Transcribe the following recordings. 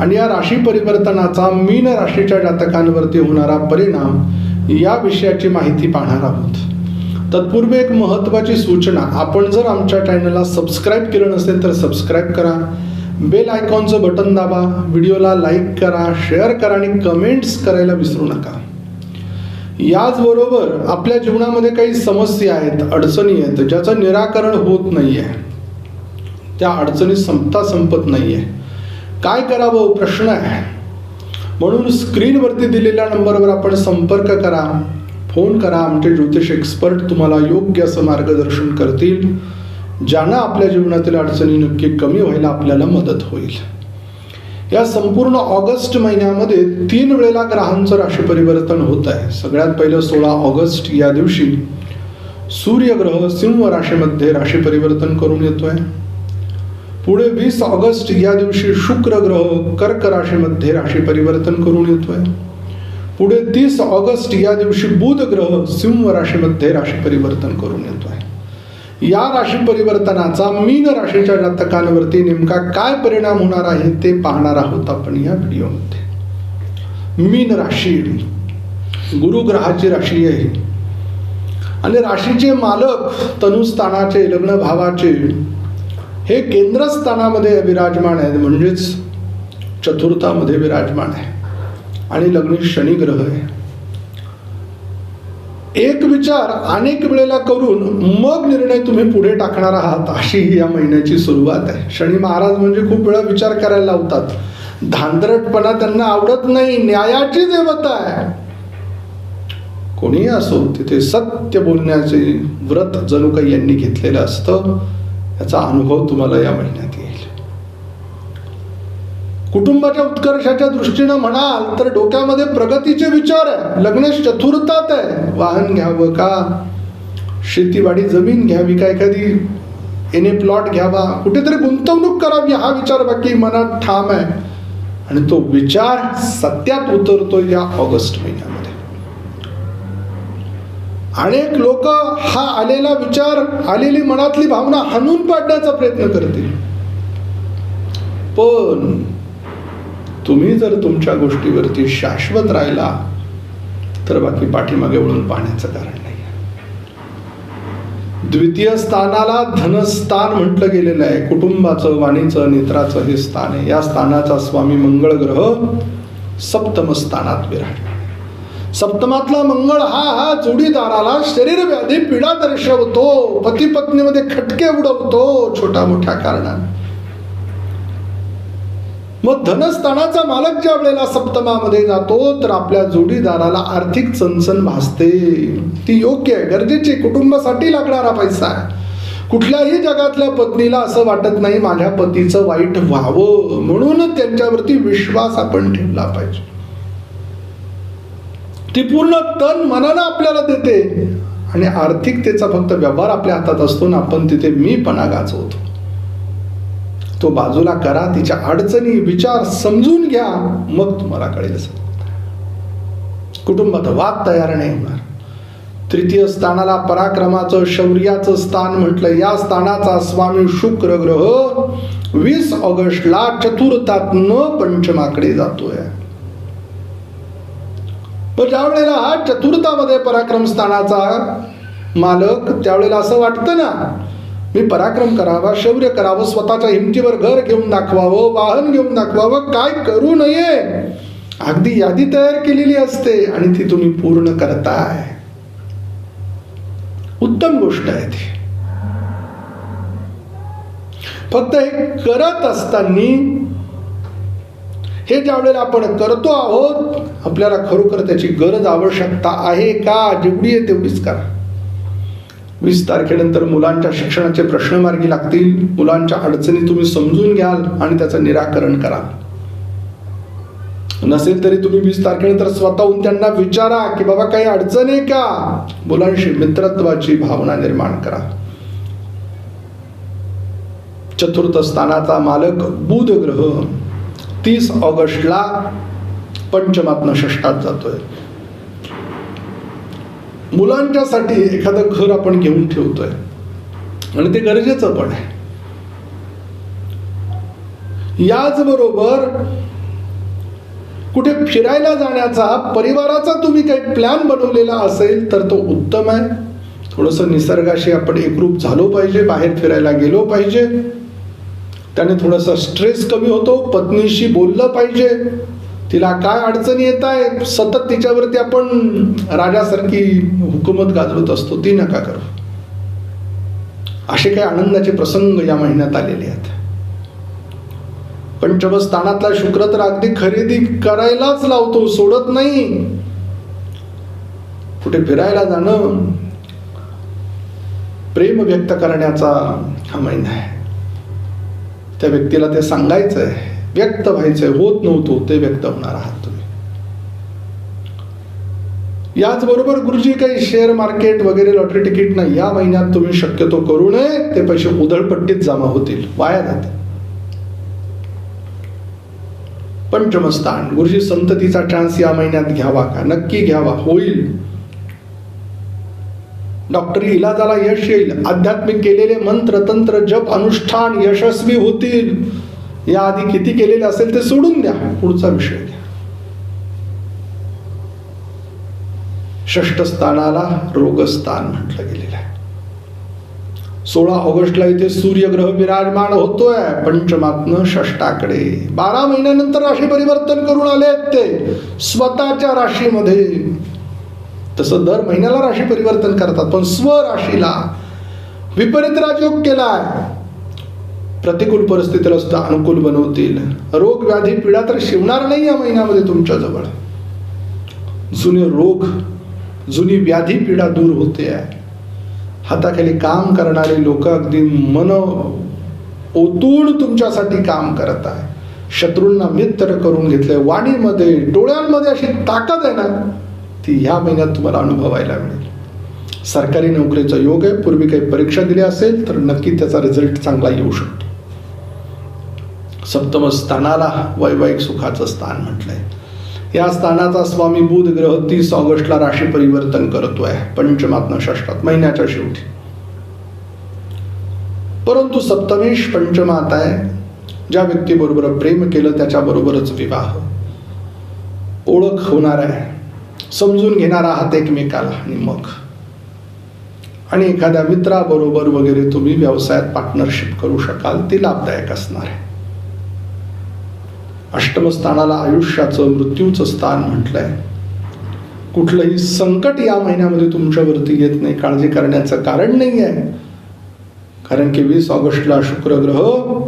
आणि या राशी परिवर्तनाचा मीन राशीच्या जातकांवरती होणारा परिणाम या विषयाची माहिती पाहणार आहोत. तत्पूर्वी एक महत्त्वाची सूचना आपण जर आमच्या चॅनलला सबस्क्राईब केलं नसेल तर सबस्क्राईब करा. बेल आयकॉनचं बटन दाबा व्हिडिओला लाईक करा शेअर करा आणि कमेंट्स करायला विसरू नका. याचबरोबर आपल्या जीवनामध्ये काही समस्या आहेत अडचणी आहेत ज्याचं निराकरण होत नाही आहे त्या अडचणी संपता संपत नाही आहे काय करावं हो प्रश्न आहे? म्हणून स्क्रीनवरती दिलेल्या नंबरवर आपण संपर्क करा फोन करा आमचे ज्योतिष एक्सपर्ट तुम्हाला योग्य असं मार्गदर्शन करतील ज्यांना आपल्या जीवनातील अडचणी नक्की कमी व्हायला आपल्याला मदत होईल. या संपूर्ण ऑगस्ट महिन्यामध्ये तीन वेळेला ग्रहांचं राशी परिवर्तन होत आहे. सगळ्यात पहिलं सोळा ऑगस्ट या दिवशी सूर्यग्रह सिंह राशीमध्ये राशी परिवर्तन करून येतोय. पुढे वीस ऑगस्ट या दिवशी शुक्र ग्रह कर्क राशीमध्ये राशी परिवर्तन करून येतोय. पुढे तीस ऑगस्ट या दिवशी बुध ग्रह सिंह राशीमध्ये राशी परिवर्तन करून येतोय. या राशी परिवर्तनाचा मीन राशीच्या जातकांवरती नेमका काय परिणाम होणार आहे ते पाहणार आहोत आपण या व्हिडिओमध्ये. मीन राशी गुरुग्रहाची राशी आहे आणि राशीचे मालक तनुस्थानाचे लग्न भावाचे हे केंद्रस्थानामध्ये विराजमान आहे म्हणजेच चतुर्थामध्ये विराजमान आहे. आणि लग्न शनी ग्रह आहे. एक विचार अनेक वेळेला करून मग निर्णय तुम्ही पुढे टाकणार आहात अशी ही या महिन्याची सुरुवात आहे. शनी महाराज म्हणजे खूप वेळा विचार करायला लावतात. धांदरटपणा त्यांना आवडत नाही न्यायाची देवता आहे. कोणीही असो तिथे सत्य बोलण्याचे व्रत जणू काही यांनी घेतलेलं असतं. याचा अनुभव तुम्हाला या महिन्यात येईल. कुटुंबाच्या उत्कर्षाच्या दृष्टीनं म्हणाल तर डोक्यामध्ये प्रगतीचे विचार आहे. लग्नेश चतुर्थात आहे. वाहन घ्यावं का? शेतीवाडी जमीन घ्यावी का? एखादी एने प्लॉट घ्यावा? कुठेतरी गुंतवणूक करावी हा विचार बाकी मनात ठाम आहे. आणि तो विचार सत्यात उतरतो या ऑगस्ट महिन्यात. अनेक लोक हा आलेला विचार आलेली मनातली भावना हाणून पाडण्याचा प्रयत्न करतील. पण तुम्ही जर तुमच्या गोष्टीवरती शाश्वत राहिला तर बाकी पाठीमागे वळून पाहण्याचं कारण नाही. द्वितीय स्थानाला धनस्थान म्हटलं गेलेलं आहे. कुटुंबाचं वाणीचं नेत्राचं हे स्थान आहे. या स्थानाचा स्वामी मंगळ ग्रह सप्तम स्थानात विराजमान. सप्तमातला मंगळ हा हा जोडीदाराला शरीर व्याधी पीडा दर्शवतो. पती पत्नीमध्ये खटके उडवतो. छोट्या मोठ्या कारणाने मग धनस्थानाचा मालक ज्या वेळेला सप्तमामध्ये जातो तर आपल्या जोडीदाराला आर्थिक चणचण भासते. ती योग्य आहे. गरजेची कुटुंबासाठी लागणारा पैसा आहे. कुठल्याही जगातल्या पत्नीला असं वाटत नाही माझ्या पतीचं वाईट व्हावं. म्हणून त्यांच्यावरती विश्वास आपण ठेवला पाहिजे. ती पूर्ण तन मनानं आपल्याला देते. आणि आर्थिकतेचा फक्त व्यवहार आपल्या हातात असतो ना आपण तिथे मीपणा गाजवतो तो बाजूला करा तिच्या अडचणी विचार समजून घ्या मग तुम्हाला कळेल कुटुंबात वाद तयार नाही होणार. तृतीय स्थानाला पराक्रमाचं शौर्याचं स्थान म्हटलं या स्थानाचा स्वामी शुक्र ग्रह वीस ऑगस्टला चतुर्थात न पंचमाकडे जातोय. पण ज्या वेळेला हा चतुर्थामध्ये पराक्रम स्थानाचा मालक त्यावेळेला असं वाटतं ना मी पराक्रम करावा शौर्य करावं स्वतःच्या हिमतीवर घर घेऊन दाखवावं वाहन घेऊन दाखवावं काय करू नये? अगदी यादी तयार केलेली असते आणि ती तुम्ही पूर्ण करताय. उत्तम गोष्ट आहे ती. फक्त हे करत असताना हे ज्या वेळेला आपण करतो आहोत आपल्याला खरोखर त्याची गरज आवश्यकता आहे का? जेवढी आहे तेवढीच करा. वीस तारखेनंतर मुलांच्या शिक्षणाचे प्रश्न मार्गी लागतील. मुलांच्या अडचणी तुम्ही समजून घ्याल आणि त्याचं निराकरण कराल नसेल तरी तुम्ही वीस तारखेनंतर स्वतःहून त्यांना विचारा की बाबा काही अडचण आहे का? मुलांशी मित्रत्वाची भावना निर्माण करा. चतुर्थ स्थानाचा मालक बुध ग्रह तीस ऑगस्टला पंचमात्न षष्टात जातोय. मुलांच्यासाठी एखादं घर आपण घेऊन ठेवतोय. आणि ते गरजेचं पण आहे. याचबरोबर कुठे फिरायला जाण्याचा परिवाराचा तुम्ही काही प्लॅन बनवलेला असेल तर तो उत्तम आहे. थोडंसं निसर्गाशी आपण एकरूप झालो पाहिजे बाहेर फिरायला गेलो पाहिजे. त्याने थोडासा स्ट्रेस कमी होतो. पत्नीशी बोललं पाहिजे. तिला काय अडचणी येत आहे सतत तिच्यावरती आपण राजासारखी हुकूमत गाजवत असतो. ती नका करू. असे काही आनंदाचे प्रसंग या महिन्यात आलेले आहेत. पंचमस्थानातला शुक्र तर अगदी खरेदी करायलाच लावतो सोडत नाही. कुठे फिरायला जाणं? प्रेम व्यक्त करण्याचा हा महिना आहे. त्या व्यक्तीला ते सांगायचं आहे व्यक्त व्हायचंय होत नव्हतो ते व्यक्त होणार आहात तुम्ही. याचबरोबर गुरुजी काही शेअर मार्केट वगैरे लॉटरी तिकीट नाही या महिन्यात तुम्ही शक्यतो करू नये ते पैसे उधळपट्टीत जमा होतील वाया जाते पंचमस्थान गुरुजी संततीचा चान्स या महिन्यात घ्यावा का? नक्की घ्यावा होईल. डॉक्टरी इलाजाला यश येईल. आध्यात्मिक केलेले मंत्र तंत्र जप अनुष्ठान यशस्वी होतील. या आधी किती केलेले असेल ते सोडून द्या. पुढचा विषय घ्या. षष्ठस्थानाला रोगस्थान म्हटलं गेलेलं आहे. सोळा ऑगस्टला इथे सूर्यग्रह विराजमान होतोय. पंचमात्न षष्टाकडे बारा महिन्यानंतर राशी परिवर्तन करून आले आहेत ते. स्वतःच्या राशीमध्ये तसं दर महिन्याला राशी परिवर्तन करतात. पण स्वराशीला विपरीत राजयोग केलाय. प्रतिकूल परिस्थितीला सुद्धा अनुकूल बनवतील. रोग व्याधी पीडा तर शिवणार नाही या महिन्यामध्ये तुमच्या जवळ. जुने रोग जुनी व्याधी पीडा दूर होते. आहे हाताखाली काम करणारे लोक अगदी मन ओतून तुमच्यासाठी काम करत आहे शत्रूंना मित्र करून घेतले. वाणीमध्ये डोळ्यांमध्ये अशी ताकद आहे ना ती ह्या महिन्यात तुम्हाला अनुभवायला मिळेल. सरकारी नोकरीचा योग आहे. पूर्वी काही परीक्षा दिली असेल तर नक्की त्याचा रिझल्ट चांगला येऊ शकतो. सप्तम स्थानाला वैवाहिक सुखाचं स्थान म्हटलंय. या स्थानाचा स्वामी बुध ग्रह तीस ऑगस्टला राशी परिवर्तन करतोय. पंचमात्न षष्टात महिन्याच्या शेवटी. परंतु सप्तमेश पंचमात आहे. ज्या व्यक्तीबरोबर प्रेम केलं त्याच्याबरोबरच विवाह. ओळख होणार आहे. समजून घेणार आहात एकमेकाला आणि मग. आणि एखाद्या मित्राबरोबर वगैरे तुम्ही व्यवसायात पार्टनरशिप करू शकाल ती लाभदायक असणार आहे. अष्टम स्थानाला आयुष्याचं मृत्यूचं स्थान म्हटलंय. कुठलंही संकट या महिन्यामध्ये तुमच्यावरती येत नाही काळजी करण्याचं कारण नाही आहे कारण की वीस ऑगस्टला शुक्र ग्रह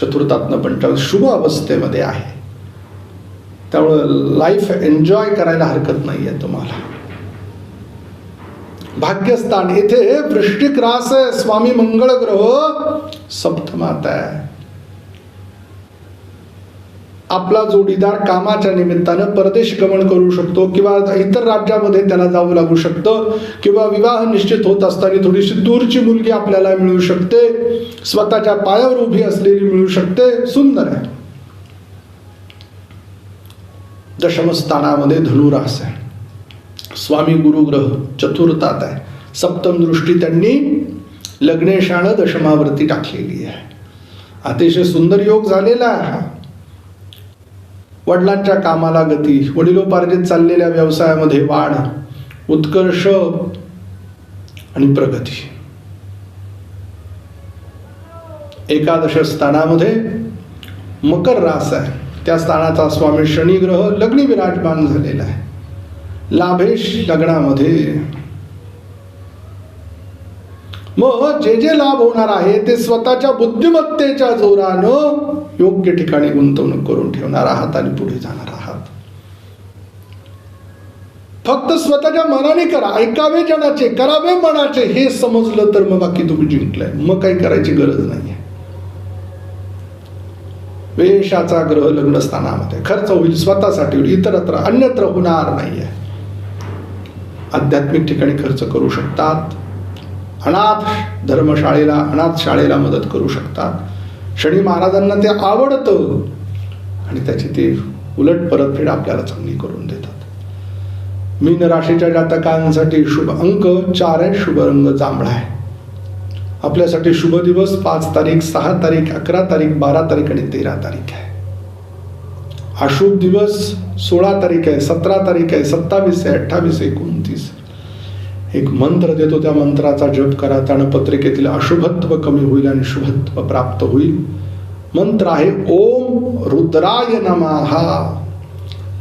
चतुर्थात्न पंचाल शुभ अवस्थेमध्ये आहे. त्यामुळं लाईफ एन्जॉय करायला हरकत नाही आहे तुम्हाला. भाग्यस्थान येथे वृष्टिक रास आहे स्वामी मंगळ ग्रह सप्तमात आहे. आपला जोडीदार कामाच्या निमित्तानं परदेश गमन करू शकतो किंवा इतर राज्यामध्ये त्याला जावं लागू शकतं किंवा विवाह निश्चित होत असताना थोडीशी दूरची मुलगी आपल्याला मिळू शकते. स्वतःच्या पायावर उभी असलेली मिळू शकते. सुंदर आहे. दशमस्थानामध्ये धनुरास आहे. स्वामी गुरुग्रह चतुर्थात आहे. सप्तम दृष्टी त्यांनी लग्नेशानं दशमावरती टाकलेली आहे. अतिशय सुंदर योग झालेला आहे हा. वडिलांच्या कामाला गती वडिलोपार्जित चाललेल्या व्यवसायामध्ये वाढ उत्कर्ष आणि प्रगती. एकादश स्थानामध्ये मकर रास आहे. त्या स्थानाचा स्वामी शनिग्रह लग्नी विराजमान झालेला आहे. लाभेश लग्नामध्ये. मग जे जे लाभ होणार आहे ते स्वतःच्या बुद्धिमत्तेच्या जोरानं योग्य ठिकाणी गुंतवणूक करून ठेवणार आहात आणि पुढे जाणार आहात. फक्त स्वतःच्या मनाने करा ऐकावे जनाचे करावे मनाचे हे समजलं तर मग बाकी तुम्ही जिंकलाय. मग काही करायची गरज नाही वेशाचा ग्रह लग्न स्थानामध्ये. खर्च होईल स्वतःसाठी होईल इतरत्र अन्यत्र होणार नाहीये. आध्यात्मिक ठिकाणी खर्च करू शकतात. अनाथ धर्मशाळेला अनाथ शाळेला मदत करू शकतात. शनी महाराजांना ते आवडतं. आणि त्याची ते उलट परतफेड आपल्याला चांगली करून देतात. मीन राशीच्या जातकांसाठी शुभ अंक चार आहे शुभ रंग जांभळा आहे. आपल्यासाठी शुभ दिवस पाच तारीख सहा तारीख अकरा तारीख बारा तारीख आणि तेरा तारीख आहे. अशुभ दिवस सोळा तारीख आहे सतरा तारीख आहे सत्तावीस आहे अठ्ठावीस एकोणतीस एक मंत्र देतो त्या मंत्राचा जप करा त्यानं पत्रिकेतील अशुभत्व कमी होईल आणि शुभत्व प्राप्त होईल. मंत्र आहे ओम रुद्राय नमः.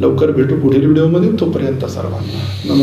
लवकर भेटू पुढील व्हिडिओमध्ये तोपर्यंत सर्वांना नमस्कार.